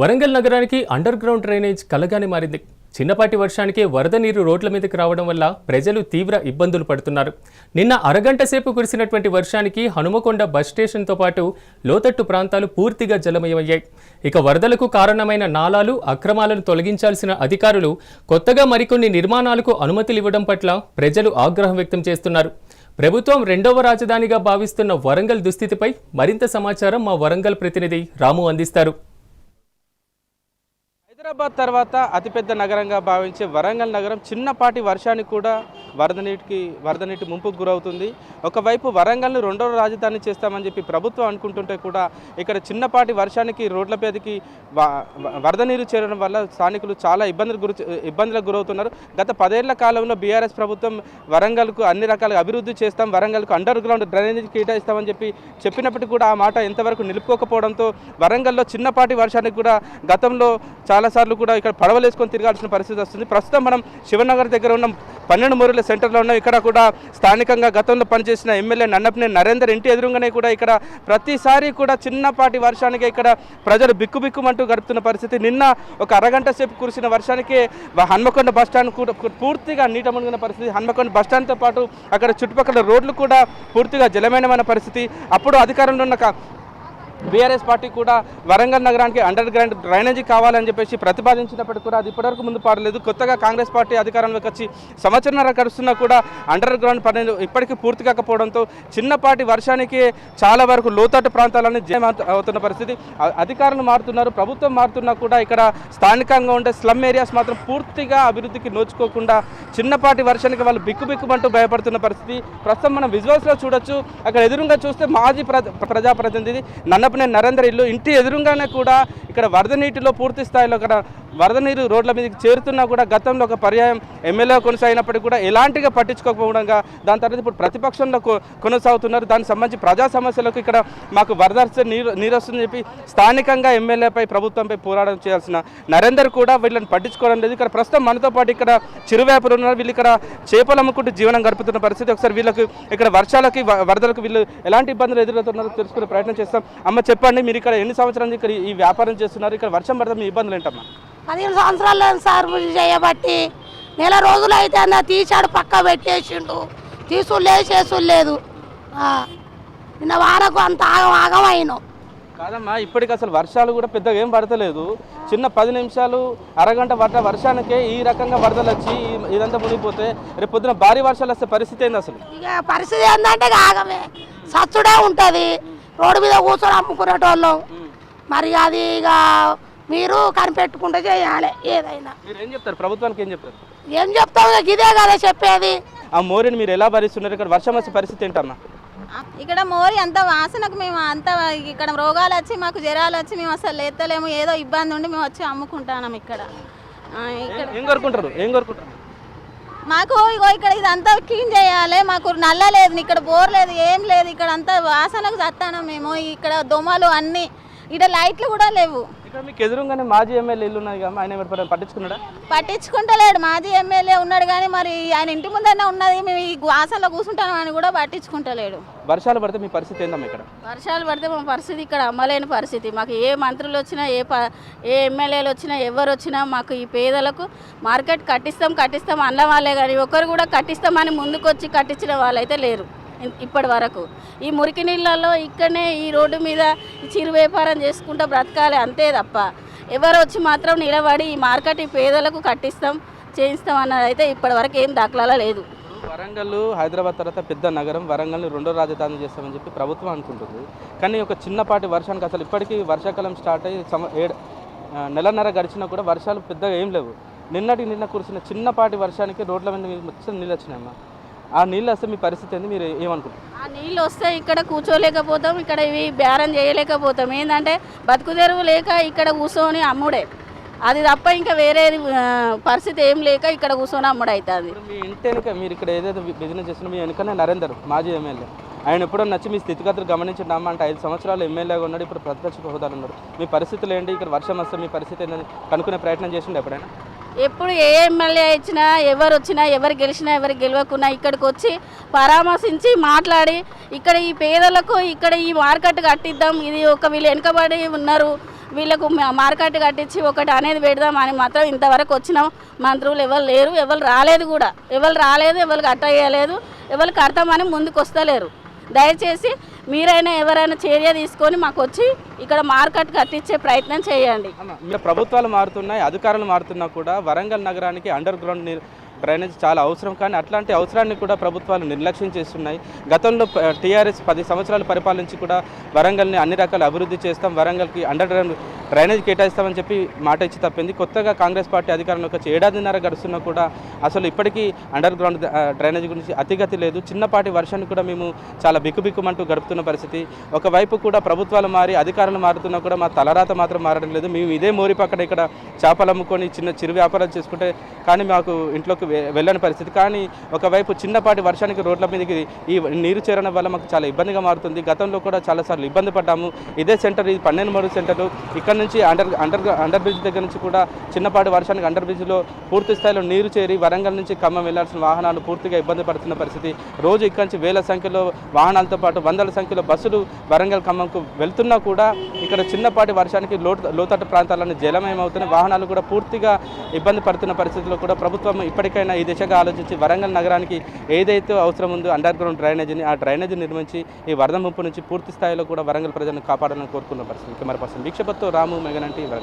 వరంగల్ నగరానికి under ground drainage కలగానే మారింది. చిన్నపాటి వర్షానికి వరద నీరు రోడ్ల మీదకి రావడం వల్ల ప్రజలు తీవ్ర ఇబ్బందులు పడుతున్నారు. నిన్న అరగంట సేపు కురిసినటువంటి వర్షానికి హనుమకొండ బస్ స్టేషన్తో పాటు లోతట్టు ప్రాంతాలు పూర్తిగా జలమయమయ్యాయి. ఇక వరదలకు కారణమైన నాలాలు అక్రమాలను తొలగించాల్సిన అధికారులు కొత్తగా మరికొన్ని నిర్మాణాలకు అనుమతులు ఇవ్వడం పట్ల ప్రజలు ఆగ్రహం వ్యక్తం చేస్తున్నారు. ప్రభుత్వం రెండవ రాజధానిగా భావిస్తున్న వరంగల్ దుస్థితిపై మరింత సమాచారం మా వరంగల్ ప్రతినిధి రాము అందిస్తారు. హైదరాబాద్ తర్వాత అతిపెద్ద నగరంగా భావించే వరంగల్ నగరం చిన్నపాటి వర్షానికి కూడా వరద నీటికి వరద నీటి ముంపుకు గురవుతుంది. ఒకవైపు వరంగల్ను రెండవ రాజధాని చేస్తామని చెప్పి ప్రభుత్వం అనుకుంటుంటే కూడా ఇక్కడ చిన్నపాటి వర్షానికి రోడ్ల పేదకి వరద నీరు చేరడం వల్ల స్థానికులు చాలా ఇబ్బందులు గురి ఇబ్బందులకు గురవుతున్నారు. గత పదేళ్ళ కాలంలో బీఆర్ఎస్ ప్రభుత్వం వరంగల్కు అన్ని రకాల అభివృద్ధి చేస్తాం వరంగల్కు అండర్ గ్రౌండ్ డ్రైనేజ్ కేటాయిస్తామని చెప్పి చెప్పినప్పటికీ కూడా ఆ మాట ఎంతవరకు నిలుపుకోకపోవడంతో వరంగల్లో చిన్నపాటి వర్షానికి కూడా గతంలో చాలా చాలాసార్లు కూడా ఇక్కడ పడవలేసుకొని తిరగాల్సిన పరిస్థితి వస్తుంది. ప్రస్తుతం మనం శివనగర్ దగ్గర ఉన్న పన్నెండు మూరుల సెంటర్లో ఉన్నాం. ఇక్కడ కూడా స్థానికంగా గతంలో పనిచేసిన ఎమ్మెల్యే నన్నపనే నరేందర్ ఇంటి ఎదురుగానే కూడా ఇక్కడ ప్రతిసారి కూడా చిన్నపాటి వర్షానికి ఇక్కడ ప్రజలు బిక్కుబిక్కుమంటూ గడుపుతున్న పరిస్థితి. నిన్న ఒక అరగంట సేపు కురిసిన వర్షానికి హన్మకొండ బస్ స్టాండ్ కూడా పూర్తిగా నీట మునిగిన పరిస్థితి. హన్మకొండ బస్ స్టాండ్తో పాటు అక్కడ చుట్టుపక్కల రోడ్లు కూడా పూర్తిగా జలమయమైన పరిస్థితి. అప్పుడు అధికారంలో ఉన్న బీఆర్ఎస్ పార్టీ కూడా వరంగల్ నగరానికి అండర్ గ్రౌండ్ డ్రైనేజీ కావాలని చెప్పేసి ప్రతిపాదించినప్పటికీ కూడా అది ఇప్పటివరకు ముందు పాడలేదు. కొత్తగా కాంగ్రెస్ పార్టీ అధికారంలోకి వచ్చి సంవత్సరంన్నర గడుస్తున్నా కూడా అండర్ గ్రౌండ్ పనులు ఇప్పటికీ పూర్తి కాకపోవడంతో చిన్నపాటి వర్షానికి చాలా వరకు లోతట్టు ప్రాంతాలని జయం అవుతున్న పరిస్థితి. అధికారులు మారుతున్నారు ప్రభుత్వం మారుతున్నా కూడా ఇక్కడ స్థానికంగా ఉండే స్లమ్ ఏరియాస్ మాత్రం పూర్తిగా అభివృద్ధికి నోచుకోకుండా చిన్నపాటి వర్షానికి వాళ్ళు బిక్కుబిక్కుమంటూ భయపడుతున్న పరిస్థితి. ప్రస్తుతం మనం విజువల్స్లో చూడొచ్చు. అక్కడ ఎదురుగా చూస్తే మాజీ ప్ర ప్రజాప్రతినిధి నన్నపనే నరేంద్ర ఇల్లు ఇంటి ఎదురుగానే కూడా ఇక్కడ వరద నీటిలో పూర్తి స్థాయిలో ఇక్కడ వరద నీరు రోడ్ల మీదకి చేరుతున్నా కూడా గతంలో ఒక పర్యాయం ఎమ్మెల్యే కొనసాగినప్పటికీ కూడా ఎలాంటిగా పట్టించుకోకపోవడంగా దాని తర్వాత ఇప్పుడు ప్రతిపక్షంలో కొనసాగుతున్నారు. దానికి సంబంధించి ప్రజా సమస్యలకు ఇక్కడ మాకు వరద నీరు నీరు వస్తుందని చెప్పి స్థానికంగా ఎమ్మెల్యేపై ప్రభుత్వంపై పోరాటం చేయాల్సిన నరేందర్ కూడా వీళ్ళని పట్టించుకోవడం లేదు. ఇక్కడ ప్రస్తుతం మనతో పాటు ఇక్కడ చిరువేపలు ఉన్నారు. వీళ్ళు ఇక్కడ చేపలు అమ్ముకుంటూ జీవనం గడుపుతున్న పరిస్థితి. ఒకసారి వీళ్ళకి ఇక్కడ వర్షాలకి వరదలకు వీళ్ళు ఎలాంటి ఇబ్బందులు ఎదురవుతున్నారో తెలుసుకునే ప్రయత్నం చేస్తాం. అమ్మ చెప్పండి మీరు ఇక్కడ ఎన్ని సంవత్సరాల నుంచి ఇక్కడ ఈ వ్యాపారం చేస్తున్నారు? ఇక్కడ వర్షం పడితే మీ ఇబ్బందులు ఏంటమ్మా? పదిహేను సంవత్సరాలు సార్ చేయబట్టి. నెల రోజులు అయితే అన్న తీసాడు పక్క పెట్టేసిండు. తీసుడు లేదు చేసుడు లేదు. ఆ, నిన్న వారకు అంత ఆగం ఆగం అయినాం కాదమ్మా ఇప్పటికి అసలు వర్షాలు కూడా పెద్దగా ఏం పడతలేదు. చిన్న పది నిమిషాలు అరగంట పడ్డ వర్షానికే ఈ రకంగా వరదలు వచ్చి ఇదంతా మునిగిపోతే రేపు పొద్దున భారీ వర్షాలు వస్తే పరిస్థితి ఏంది అసలు? ఇక పరిస్థితి ఏంటంటే ఆగమే. సచ్చుడే ఉంటుంది. రోడ్డు మీద కూర్చొని అమ్ముకునేటోళ్ళం. మరి అది ఇక మీరు కనిపెట్టుకుంటే చేయాలి ఏదైనా. మీరు ఏం చెప్తారు? ప్రభుత్వానికి ఏం చెప్తారు? ఏం చెప్తాం ఇక ఇదే కదా చెప్పేది. ఆ మోరిని మీరు ఎలా భరిస్తున్నారు? ఇక్కడ వర్షం వచ్చే పరిస్థితి ఏంటమ్మా ఇక్కడ మోరి అంత వాసనకు మేము అంత ఇక్కడ రోగాలు వచ్చి మాకు జ్వరాలు వచ్చి మేము అసలు లేతలేము ఏదో ఇబ్బంది ఉండి మేము వచ్చి అమ్ముకుంటాం ఇక్కడ. ఇక్కడ. ఏం కోరుకుంటారు? ఏం కోరుకుంటారు? మాకు ఇగో ఇక్కడ ఇదంతా క్లీన్ చేయాలి మాకు నల్ల లేదు ఇక్కడ బోర్ లేదు ఏం లేదు ఇక్కడ అంతా వాసనకు చస్తాను మేము. ఇక్కడ దోమలు అన్నీ ఇక్కడ లైట్లు కూడా లేవు. ఇక్కడ మీకు ఎదురుగానే మాజీ ఎమ్మెల్యే ఇల్లు ఉన్నాయి కదా ఆయన పట్టించుకున్నాడా? పట్టించుకుంటలేడు. మాజీ ఎమ్మెల్యే ఉన్నాడు కానీ మరి ఆయన ఇంటి ముందనే ఉన్నది. మేము ఈ వాసనలో కూర్చుంటాం అని కూడా పట్టించుకుంటలేడు. వర్షాలు పడితే మీ పరిస్థితి ఏందమ్మా ఇక్కడ? వర్షాలు పడితే మా పరిస్థితి ఇక్కడ అమ్మలేని పరిస్థితి. మాకు ఏ మంత్రులు వచ్చినా ఏ ప ఏ ఎమ్మెల్యేలు వచ్చినా ఎవరు వచ్చినా మాకు ఈ పేదలకు మార్కెట్ కట్టిస్తాం కట్టిస్తాం అన్న వాళ్ళే కానీ ఒకరు కూడా కట్టిస్తామని ముందుకొచ్చి కట్టించిన వాళ్ళైతే లేరు. ఇప్పటి వరకు. ఈ మురికి నీళ్ళల్లో ఇక్కడనే ఈ రోడ్డు మీద చిరు వ్యాపారం చేసుకుంటూ బ్రతకాలి అంతే తప్ప ఎవరు వచ్చి మాత్రం నిలబడి ఈ మార్కెట్ ఈ పేదలకు కట్టిస్తాం చేయిస్తాం అన్నది అయితే ఇప్పటి వరకు ఏం దాఖలాలో లేదు. వరంగల్ హైదరాబాద్ తర్వాత పెద్ద నగరం వరంగల్ని రెండో రాజధాని చేస్తామని చెప్పి ప్రభుత్వం అనుకుంటుంది. కానీ ఒక చిన్నపాటి వర్షానికి అసలు ఇప్పటికీ వర్షాకాలం స్టార్ట్ అయ్యి సమ ఏడు నెలన్నర గడిచినా కూడా వర్షాలు పెద్దగా ఏం లేవు. నిన్నటి నిన్న కురిసిన చిన్నపాటి వర్షానికి రోడ్ల మీద మొత్తం నీళ్ళు వచ్చినాయమ్మా. ఆ నీళ్ళు వస్తే మీ పరిస్థితి ఏంది? మీరు ఏమనుకుంటారు ఆ నీళ్ళు వస్తే ఇక్కడ కూర్చోలేకపోతాం ఇక్కడ ఇవి బేరం చేయలేకపోతాం. ఏంటంటే బతుకు తెరువు లేక ఇక్కడ కూర్చొని అమ్ముడే. అది తప్ప ఇంకా వేరే పరిస్థితి ఏం లేక ఇక్కడ కూర్చొని అమ్ముడు అవుతుంది మీ ఇంటి వెనుక మీరు ఇక్కడ ఏదైతే బిజినెస్ చేస్తున్నా మీ వెనుకనే నరేందర్ మాజీ ఎమ్మెల్యే. ఆయన ఎప్పుడో నచ్చి మీ స్థితిగతులు గమనించండి? అమ్మ అంటే ఐదు సంవత్సరాలు ఎమ్మెల్యేగా ఉన్నాడు ఇప్పుడు ప్రతిపక్ష హోదాలు ఉన్నాడు. మీ పరిస్థితులు ఏంటి? ఇక్కడ వర్షం వస్తే మీ పరిస్థితి ఏంటని కనుక్కునే ప్రయత్నం చేసిండు ఎప్పుడైనా? ఎప్పుడు ఏ ఎమ్మెల్యే ఇచ్చినా ఎవరు వచ్చినా ఎవరు గెలిచినా ఎవరు గెలవకున్నా ఇక్కడికి వచ్చి పరామర్శించి మాట్లాడి ఇక్కడ ఈ పేదలకు ఇక్కడ ఈ మార్కెట్ కట్టిద్దాం ఇది ఒక వీళ్ళు వెనుకబడి ఉన్నారు వీళ్ళకు మార్కెట్ కట్టించి ఒకటి అనేది పెడదాం అని మాత్రం ఇంతవరకు వచ్చిన. మంత్రులు ఎవరు లేరు ఎవరు రాలేదు కూడా. ఎవరు రాలేదు ఎవరు కట్టయ్యలేదు ఎవరు కడతామని ముందుకు వస్తలేరు దయచేసి మీరైనా ఎవరైనా చర్య తీసుకొని మాకు వచ్చి ఇక్కడ మార్కెట్ కట్టించే ప్రయత్నం చేయండి. ప్రభుత్వాలు మారుతున్నాయి అధికారులు మారుతున్నా కూడా వరంగల్ నగరానికి అండర్ గ్రౌండ్ డ్రైనేజ్ చాలా అవసరం కానీ అట్లాంటి అవసరాన్ని కూడా ప్రభుత్వాలు నిర్లక్ష్యం చేస్తున్నాయి. గతంలో టీఆర్ఎస్ పది సంవత్సరాలు పరిపాలించి కూడా వరంగల్ని అన్ని రకాల అభివృద్ధి చేస్తాం వరంగల్కి అండర్ గ్రౌండ్ డ్రైనేజ్ కేటాయిస్తామని చెప్పి మాట ఇచ్చి తప్పింది. కొత్తగా కాంగ్రెస్ పార్టీ అధికారంలోకి వచ్చి ఏడాదిన్నర గడుస్తున్నా కూడా అసలు ఇప్పటికీ అండర్ గ్రౌండ్ డ్రైనేజ్ గురించి అతిగతి లేదు. చిన్నపాటి వర్షాన్ని కూడా మేము చాలా బిక్కుబిక్కుమంటూ గడుపుతున్న పరిస్థితి. ఒకవైపు కూడా ప్రభుత్వాలు మారి అధికారులు మారుతున్నా కూడా మా తలరాత మాత్రం మారడం లేదు. మేము ఇదే మోరి పక్కన ఇక్కడ చేపలు అమ్ముకొని చిన్న చిరు వ్యాపారాలు చేసుకుంటే కానీ మాకు ఇంట్లోకి వెళ్ళని పరిస్థితి. కానీ ఒకవైపు చిన్నపాటి వర్షానికి రోడ్ల మీదకి ఈ నీరు చేరడం వల్ల మాకు చాలా ఇబ్బందిగా మారుతుంది. గతంలో కూడా చాలాసార్లు ఇబ్బంది పడ్డాము. ఇదే సెంటర్ ఇది పన్నెండు మూడు సెంటర్. ఇక్కడ నుంచి అండర్ అండర్ అండర్ బ్రిడ్జ్ దగ్గర నుంచి కూడా చిన్నపాటి వర్షానికి అండర్ బ్రిడ్జ్లో పూర్తి స్థాయిలో నీరు చేరి వరంగల్ నుంచి ఖమ్మం వెళ్ళాల్సిన వాహనాలు పూర్తిగా ఇబ్బంది పడుతున్న పరిస్థితి. రోజు ఇక్కడి నుంచి వేల సంఖ్యలో వాహనాలతో పాటు వందల సంఖ్యలో బస్సులు వరంగల్ ఖమ్మంకు వెళ్తున్నా కూడా ఇక్కడ చిన్నపాటి వర్షానికి లోటు లోతట్టు ప్రాంతాలను జలమయమవుతున్నాయి. వాహనాలు కూడా పూర్తిగా ఇబ్బంది పడుతున్న పరిస్థితుల్లో కూడా ప్రభుత్వం ఇప్పటికైనా ఈ దిశగా ఆలోచించి వరంగల్ నగరానికి ఏదైతే అవసరం ఉందో అండర్ గ్రౌండ్ డ్రైనేజీని ఆ డ్రైనేజీ నిర్మించి ఈ వరద ముంపు నుంచి పూర్తి స్థాయిలో కూడా వరంగల్ ప్రజలను కాపాడాలని కోరుకున్న పరిస్థితి. కెమెరా పర్సన్ వీక్షపత్తో రాము మెగనంటి వరంగల్.